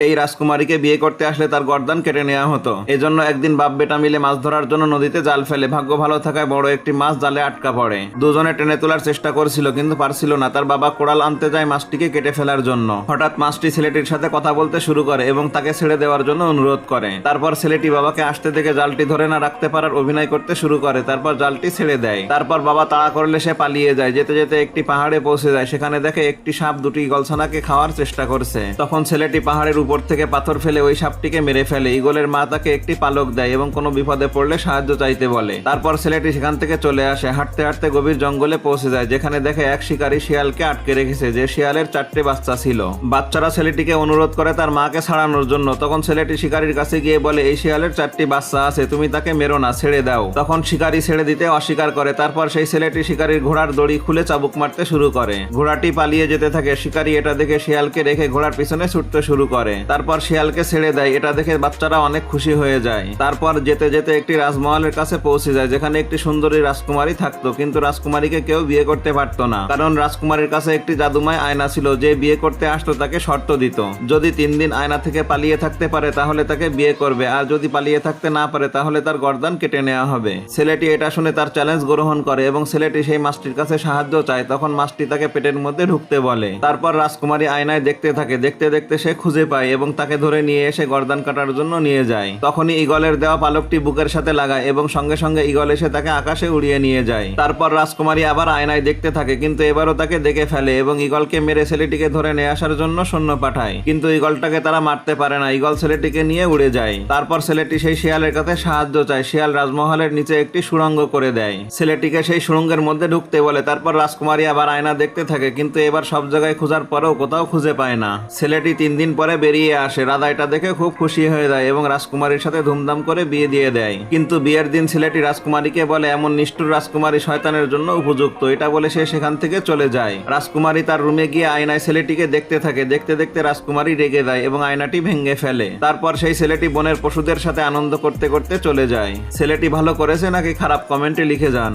এই রাজকুমারীকে বিয়ে করতে আসলে তার গর্দান কেটে নেওয়া হতো। এজন্য একদিন বাপ বেটা মিলে মাছ ধরার জন্য নদীতে জাল ফেলে ভাগ্য ভালো থাকায় বড় একটি মাছ জালে আটকা পড়ে। দুজনে টেনে তোলার চেষ্টা করছিল কিন্তু পারছিল না। তার বাবা কোড়াল আনতে যায় মাছটিকে কেটে ফেলার জন্য। হঠাৎ মাছটি ছেলেটির সাথে কথা বলতে শুরু করে এবং তাকে ছেড়ে দেওয়ার জন্য অনুরোধ করে। তারপর ছেলেটি বাবাকে আসতে থেকে জালটি ধরে না রাখতে পারার অভিনয় করতে শুরু করে। তারপর জালটি ছেড়ে দেয়। তারপর বাবা তাড়া করলে সে পালিয়ে যায়। যেতে যেতে একটি পাহাড়ে পৌঁছে যায়। সেখানে দেখে একটি সাপ দুটি গলছানাকে খাওয়ার চেষ্টা করছে। তখন ছেলেটি পাহাড়ের উপর থেকে পাথর ফেলে ওই সাপটিকে মেরে ফেলে। ইগলের মা তাকে একটি পালক দেয় এবং কোনো বিপদে পড়লে সাহায্য চাইতে বলে। তারপর ছেলেটি সেখান থেকে চলে আসে। হাঁটতে হাঁটতে গভীর জঙ্গলে পৌঁছে যায়, যেখানে দেখে এক শিকারী শিয়ালকে আটকে রেখেছে, যে শিয়ালের চারটে বাচ্চা ছিল। বাচ্চারা ছেলেটিকে অনুরোধ করে তার মাকে ছাড়ানোর জন্য। তখন ছেলেটি শিকারীর কাছে গিয়ে বলে, এই শিয়ালের চারটি বাচ্চা আছে, তুমি তাকে মেরো না, ছেড়ে দাও। তখন শিকারী ছেড়ে দিতে অস্বীকার করে। তারপর সেই ছেলেটি শিকারীর ঘোড়ার দড়ি খুলে চাবুক মারতে শুরু করে। ঘোড়াটি পালিয়ে যেতে থাকে। শিকারী এটা দেখে শিয়ালকে রেখে ঘোড়ার পিছনে ছুটতে শুরু করে। তারপর শিয়ালকে ছেড়ে দেয়। এটা দেখে বাচ্চারা অনেক খুশি হয়ে যায়। তারপর যেতে যেতে একটি রাজমহলের কাছে পৌঁছে যায়, যেখানে একটি সুন্দরী রাজকুমারী থাকতো। কিন্তু রাজকুমারীকে কেউ বিয়ে করতে পারতো না। কারণ রাজকুমারীর কাছে একটি জাদুময় আয়না ছিল। যে বিয়ে করতে আসতো তাকে শর্ত দিত। যদি তিন দিন আয়না থেকে পালিয়ে থাকতে পারে, তাহলে তাকে বিয়ে করবে। আর যদি পালিয়ে থাকতে না পারে, তাহলে তার গর্দান কেটে নেওয়া হবে। ছেলেটি এটা শুনে তার চ্যালেঞ্জ গ্রহণ করে এবং ছেলেটি সেই মাছটির কাছে সাহায্য চায়। তখন মাছটি তাকে পেটের মধ্যে ঢুকতে বলে। তারপর রাজকুমারী আয়নায় দেখতে থাকে। দেখতে দেখতে সে খুঁজে পায় এবং তাকে ধরে নিয়ে এসে গর্দান কাটার জন্য নিয়ে যায়। তখনই ইগলের দেওয়া পালকটি বুকের সাথে লাগায় এবং সঙ্গে সঙ্গে ইগল এসে তাকে আকাশে উড়িয়ে নিয়ে যায়। তারপর রাজকুমারী আবার আয়নায় দেখতে থাকে, কিন্তু এবারও তাকে দেখে ফেলে এবং ইগলকে মেরে ছেলেটিকে ধরে নিয়ে আসার জন্য সৈন্য পাঠায়। কিন্তু ইগলটাকে তারা মারতে পারে না ইগল ছেলেটিকে নিয়ে উড়ে যায়। তারপর ছেলেটি সেই শিয়ালের কাছে সাহায্য চায়। শিয়াল রাজমহলের নিচে একটি সুড়ঙ্গ করে দেয়। ছেলেটিকে সেই সুড়ঙ্গের মধ্যে ঢুকতে বলে। তারপর রাজকুমারী আবার আয়না দেখতে থাকে, কিন্তু এবার সব জায়গায় খোঁজার পরেও কোথাও খুঁজে পায় না। ছেলেটি তিন দিন পরে বেরিয়ে আসে। রাধা এটা দেখে খুব খুশি হয়ে যায় এবং রাজকুমারীর সাথে ধুমধাম করে বিয়ে দিয়ে দেয়। কিন্তু বিয়ের দিন ছেলেটি রাজকুমারীকে বলে, এমন নিষ্ঠুর রাজকুমারী শয়তানের জন্য উপযুক্ত। এটা বলে সে সেখান থেকে চলে যায়। রাজকুমারী তার রুমে গিয়ে আয়নায় ছেলেটিকে দেখতে থাকে। দেখতে দেখতে রাজকুমারী রেগে যায় এবং আয়নাটি ভেঙে ফেলে। তারপর সেই ছেলেটি বনের পশুদের সাথে আনন্দ করতে করতে চলে যায়। ছেলেটি ভালো করেছে নাকি খারাপ কমেন্টে লিখে যান।